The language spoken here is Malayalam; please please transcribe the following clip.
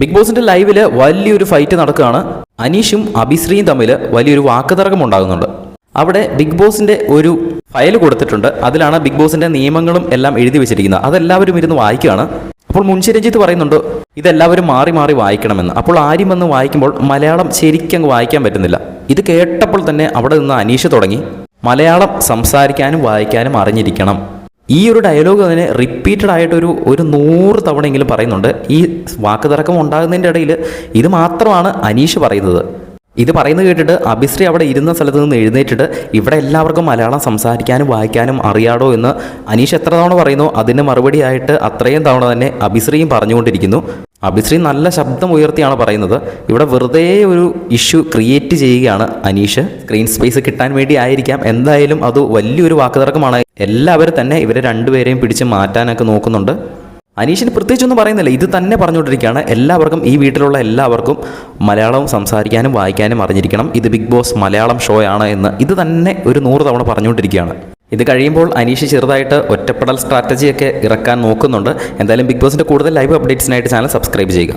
ബിഗ് ബോസിന്റെ ലൈവിൽ വലിയൊരു ഫൈറ്റ് നടക്കുകയാണ്. അനീഷും അഭിശ്രീയും തമ്മിൽ വലിയൊരു വാക്കുതർക്കം ഉണ്ടാകുന്നുണ്ട് അവിടെ ബിഗ് ബോസിന്റെ ഒരു ഫയൽ കൊടുത്തിട്ടുണ്ട്. അതിലാണ് ബിഗ് ബോസിന്റെ നിയമങ്ങളും എല്ലാം എഴുതി വെച്ചിരിക്കുന്നത്. അതെല്ലാവരും ഇരുന്ന് വായിക്കുകയാണ്. അപ്പോൾ മുൻഷി രഞ്ജിത്ത് പറയുന്നുണ്ട് ഇതെല്ലാവരും മാറി മാറി വായിക്കണമെന്ന്. അപ്പോൾ ആര്യം വന്ന് വായിക്കുമ്പോൾ മലയാളം ശരിക്കും അങ്ങ് വായിക്കാൻ പറ്റുന്നില്ല. ഇത് കേട്ടപ്പോൾ തന്നെ അവിടെ നിന്ന് അനീഷ് തുടങ്ങി. മലയാളം സംസാരിക്കാനും വായിക്കാനും അറിഞ്ഞിരിക്കണം. ഈ ഒരു ഡയലോഗ് അതിന് റിപ്പീറ്റഡ് ആയിട്ട് ഒരു ഒരു നൂറ് തവണയെങ്കിലും പറയുന്നുണ്ട്. ഈ വാക്ക് തർക്കം ഉണ്ടാകുന്നതിന്റെ ഇടയിൽ ഇത് മാത്രമാണ് അനീഷ് പറയുന്നത്. ഇത് പറയുന്നത് കേട്ടിട്ട് അഭിശ്രീ അവിടെ ഇരുന്ന സ്ഥലത്ത് നിന്ന് എഴുന്നേറ്റിട്ട് ഇവിടെ എല്ലാവർക്കും മലയാളം സംസാരിക്കാനും വായിക്കാനും അറിയാടോ എന്ന് അനീഷ് എത്ര തവണ പറയുന്നു? അതിന് മറുപടിയായിട്ട് അത്രയും തവണ തന്നെ അഭിശ്രീയും പറഞ്ഞുകൊണ്ടിരിക്കുന്നു. അഭിശ്രീ നല്ല ശബ്ദം ഉയർത്തിയാണ് പറയുന്നത്. ഇവിടെ വെറുതെ ഒരു ഇഷ്യൂ ക്രിയേറ്റ് ചെയ്യുകയാണ് അനീഷ്. സ്ക്രീൻ സ്പേസ് കിട്ടാൻ വേണ്ടി ആയിരിക്കാം. എന്തായാലും അത് വലിയൊരു വാക്കുതർക്കമാണ്. എല്ലാവരും തന്നെ ഇവരെ രണ്ടുപേരെയും പിടിച്ച് മാറ്റാനൊക്കെ നോക്കുന്നുണ്ട്. അനീഷിന് പ്രത്യേകിച്ചൊന്നും പറയുന്നില്ല. ഇത് തന്നെ പറഞ്ഞുകൊണ്ടിരിക്കുകയാണ്. എല്ലാവർക്കും ഈ വീട്ടിലുള്ള എല്ലാവർക്കും മലയാളം സംസാരിക്കാനും വായിക്കാനും അറിഞ്ഞിരിക്കണം. ഇത് ബിഗ് ബോസ് മലയാളം ഷോയാണ് എന്ന്. ഇത് തന്നെ ഒരു നൂറ് തവണ പറഞ്ഞുകൊണ്ടിരിക്കുകയാണ്. ഇത് കഴിയുമ്പോൾ അനീഷ് ചെറുതായിട്ട് ഒറ്റപ്പെടൽ സ്ട്രാറ്റജിയൊക്കെ ഇറക്കാൻ നോക്കുന്നുണ്ട്. എന്തായാലും ബിഗ് ബോസിന്റെ കൂടുതൽ ലൈവ് അപ്ഡേറ്റ്സിനായിട്ട് ചാനൽ സബ്സ്ക്രൈബ് ചെയ്യുക.